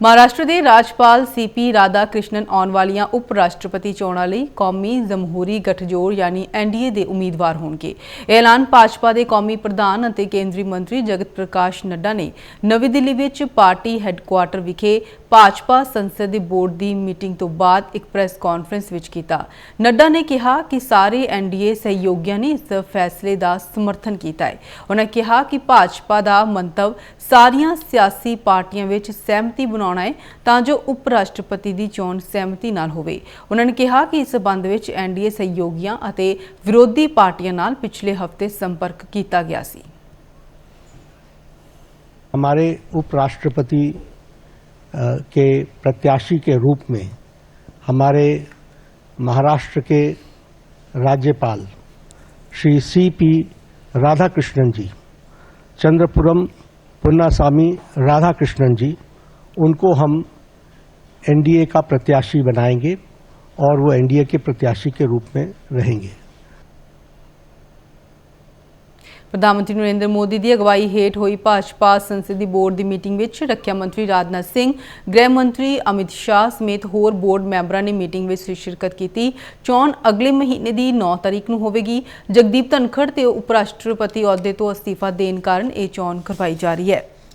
ਮਹਾਰਾਸ਼ਟਰ ਦੇ ਰਾਜਪਾਲ ਸੀਪੀ ਰਾਧਾ ਕ੍ਰਿਸ਼ਨਨ ਆਉਣ ਵਾਲੀਆਂ ਉਪ ਰਾਸ਼ਟਰਪਤੀ ਚੋਣਾਂ ਲਈ ਕੌਮੀ ਜਮਹੂਰੀ ਗਠਜੋੜ ਯਾਨੀ ਐਨਡੀਏ ਦੇ ਉਮੀਦਵਾਰ ਹੋਣਗੇ। ਇਹ ਐਲਾਨ ਭਾਜਪਾ ਦੇ ਕੌਮੀ ਪ੍ਰਧਾਨ ਅਤੇ ਕੇਂਦਰੀ ਮੰਤਰੀ ਜਗਤ ਪ੍ਰਕਾਸ਼ ਨੱਡਾ ਨੇ ਨਵੀਂ ਦਿੱਲੀ ਵਿੱਚ ਪਾਰਟੀ ਹੈੱਡਕੁਆਰਟਰ ਵਿਖੇ ਭਾਜਪਾ ਸੰਸਦ ਦੇ ਬੋਰਡ ਦੀ ਮੀਟਿੰਗ ਤੋਂ ਬਾਅਦ ਇੱਕ ਪ੍ਰੈਸ ਕਾਨਫਰੰਸ ਵਿੱਚ ਕੀਤਾ ਨੱਡਾ ਨੇ ਕਿਹਾ ਕਿ ਸਾਰੇ ਐਨਡੀਏ ਸਹਿਯੋਗੀਆਂ ਨੇ ਇਸ ਫੈਸਲੇ ਦਾ ਸਮਰਥਨ ਕੀਤਾ ਹੈ ਉਹਨਾਂ ਕਿਹਾ ਕਿ ਭਾਜਪਾ ਦਾ ਮੰਤਵ ਸਾਰੀਆਂ ਸਿਆਸੀ ਪਾਰਟੀਆਂ ਵਿੱਚ ਸਹਿਮਤੀ ਬਣਾਉਣਾ ਹੈ ਤਾਂ ਜੋ ਉਪ ਰਾਸ਼ਟਰਪਤੀ ਦੀ ਚੋਣ ਸਹਿਮਤੀ ਨਾਲ ਹੋਵੇ ਉਹਨਾਂ ਨੇ ਕਿਹਾ ਕਿ ਇਸ ਸਬੰਧ ਵਿੱਚ ਐਨਡੀਏ ਸਹਿਯੋਗੀਆਂ ਅਤੇ ਵਿਰੋਧੀ ਪਾਰਟੀਆਂ ਨਾਲ ਪਿਛਲੇ ਹਫ਼ਤੇ ਸੰਪਰਕ ਕੀਤਾ ਗਿਆ ਸੀ हमारे उपराष्ट्रपति अ, के प्रत्याशी के रूप में हमारे महाराष्ट्र के राज्यपाल श्री सी पी राधाकृष्णन जी, चंद्रपुरम पुन्नासामी राधाकृष्णन जी, उनको हम एनडीए का प्रत्याशी बनाएँगे और वो एनडीए के प्रत्याशी के रूप में रहेंगे। ਪ੍ਰਧਾਨ ਮੰਤਰੀ ਨਰਿੰਦਰ ਮੋਦੀ ਦੀ ਅਗਵਾਈ ਹੇਠ ਹੋਈ ਭਾਜਪਾ ਸੰਸਦੀ ਬੋਰਡ ਦੀ ਮੀਟਿੰਗ ਵਿੱਚ ਰੱਖਿਆ ਮੰਤਰੀ ਰਾਜਨਾਥ ਸਿੰਘ, ਗ੍ਰਹਿ ਮੰਤਰੀ ਅਮਿਤ ਸ਼ਾਹ ਸਮੇਤ ਹੋਰ ਬੋਰਡ ਮੈਂਬਰਾਂ ਨੇ ਮੀਟਿੰਗ ਵਿੱਚ ਸ਼ਿਰਕਤ ਕੀਤੀ। ਚੋਣ ਅਗਲੇ ਮਹੀਨੇ ਦੀ 9 ਤਾਰੀਖ ਨੂੰ ਹੋਵੇਗੀ। ਜਗਦੀਪ ਧਨਖੜ ਤੇ ਉਪ ਰਾਸ਼ਟਰਪਤੀ ਅਹੁਦੇ ਤੋਂ ਅਸਤੀਫਾ ਦੇਣ ਕਾਰਨ ਇਹ ਚੋਣ ਕਰਵਾਈ ਜਾ ਰਹੀ ਹੈ।